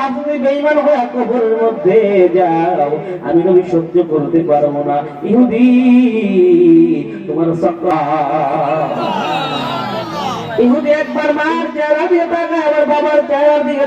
আজ তুমি বেঈমান হয়ে কবরের মধ্যে যাও। আমি নবী সহ্য করতে পারব না। ইহুদি, তোমার সত্য ইহুদি একবার মার চেহারা দিয়ে তাকা আবার বাবার চেহারার দিকে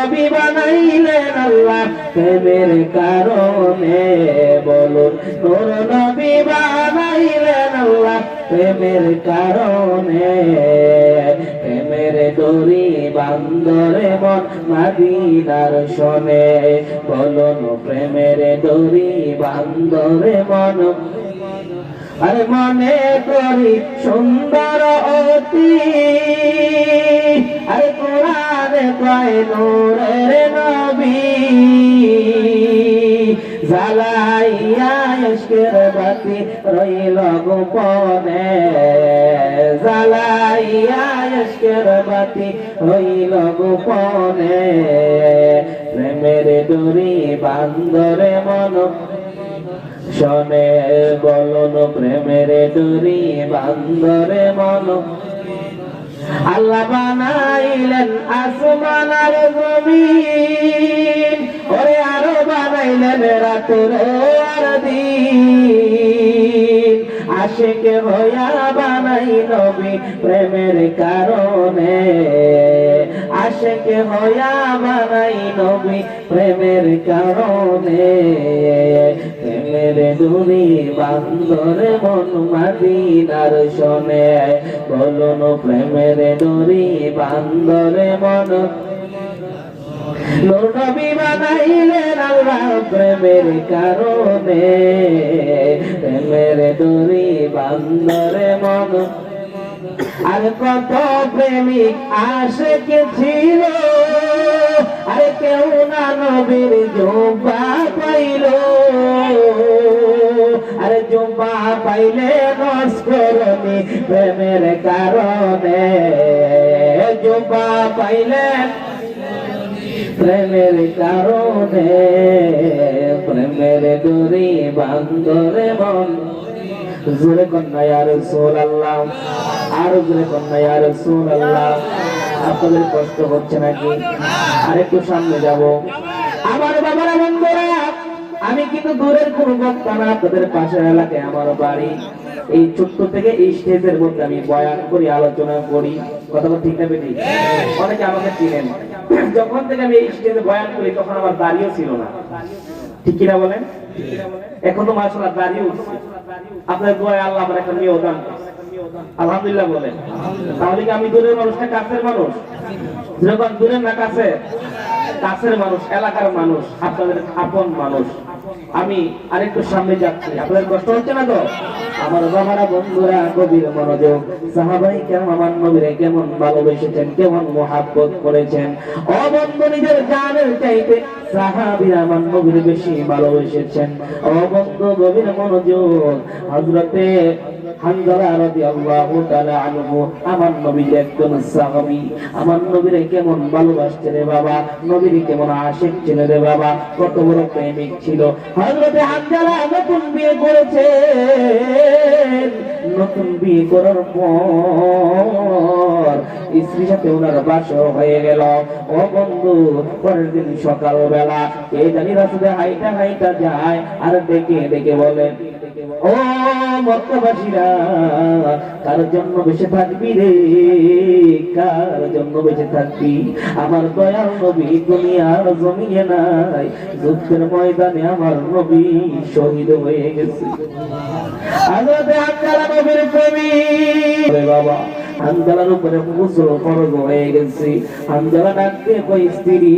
নবী বানাইলেন আল্লাহ, প্রেমের কারণে বলুন, নূর নবী বানাইলেন আল্লাহ, প্রেমের কারণে। প্রেমের ডোরি বান্দরে মন মাদিনার শোনে বলুন, প্রেমের বান্দরে মন। আরে মনে করি সুন্দর অতি। আরে কোরআনে কয় ইশকের বাতি রইল গোপনে। জ্বালাইয়া ইশকের বাতি রইল গোপনে। প্রেমের ডোরি বান্দরে মন। শোনে, বলন, প্রেমের ডুরি বান্দরে মন। আল্লাহ বানাইলেন আসমান আর জমিন বানাইলেন রাতের দিন। আশেকে হইয়া বানাই নবী প্রেমের কারণে। আশেকে হইয়া বানাই নবী প্রেমের কারণে। প্রেমের দুনি বান্দরে মন মাদিনার শোনে। বলুন প্রেমের ডুরি বান্দরে মন নূর নবী বানাইলেন আল্লাহ প্রেমের কারণে। প্রেমের ডুরি বান্দরে মন। আর কত প্রেমিক আসে কে ছিল, আরে কেউ না নবীর জোবা পাইল। আরে জোবা পাইলে নস্করণী প্রেমের কারণে। জোবা পাইলে প্রেমের কারণে, প্রেমের দূরে বান্দরে মন। জোরে কন্যা আর সোল আল্লাহ আরও জোরে কন্যা আর সোল আল্লাহ আপনাদের কষ্ট হচ্ছে নাকি? আরেকটু সামনে যাব। আমার বাবারা, বন্ধুরা, আমি কিন্তু দূরের কোনো বক্তা না, আপনাদের পাশের এলাকায় আমার বাড়ি। এই ছোট্ট থেকে এই স্টেজের মধ্যে আমি বয়ান করি, আলোচনা করি। কথা ঠিক না বেটি অনেকে আমাকে চিনেন। যখন থেকে আমি এই স্টেজে বয়ান করি, তখন আমার দাঁড়িয়েও ছিল না। ঠিক কিনা বলেন? এখন মাসাল্লাহ দাঁড়িয়ে উঠছে আপনার দোয়ায় আল্লাহ আমার একটা মেয়ে দান আলহামদুলিল্লাহ বলেন। তাহলে কি আমি দূরের মানুষ না কাছের মানুষ? যখন দূরের না কাছে, কাছের মানুষ, এলাকার মানুষ, আপনাদের আপন মানুষ। আমি আরেকটু সামনে যাচ্ছি। আপনাদের কষ্ট হচ্ছে না তো? আমার বাবারা বন্ধুরা, গভীর মনোযোগ সাহাবাই কেমন আমার নবীরে কেমন ভালোবেসেছেন, কেমন মহাব্বত করেছেন? অবন্ধু নিজের জানের চাইতে আমার নবীর বেশি ভালোবেসেছেন। অবন্ধু গভীর মনোযোগ হজরতে হানজালা রাদিয়াল্লাহু তাআলা আনহু, আমার নবীর একজন সাহাবী। আমার নবীরে কেমন ভালোবাসছে রে বাবা? নবীর কেমন আশিক ছিল রে বাবা? কত প্রেমিক ছিল। নতুন বিয়ে করেছে নতুন বিয়ে করার পর স্ত্রীর সাথে ওনার বাস হয়ে গেল। ও বন্ধু, পরের দিন সকালবেলা কে জানি রাস্তাতে হাইটা হাইটা যায় আর ডেকে ডেকে বলে ও মক্কাবাসীরা, কার জন্য বেঁচে থাকবি রে? কার জন্য বেঁচে থাকবি? আমার দয়াল নবী দুনিয়ার জমিয়ে নাই। যুদ্ধের ময়দানে আমার নবী শহীদ হয়ে গেছে। আঞ্জালার উপরে ফরজ হয়ে গেছে। কই স্ত্রী।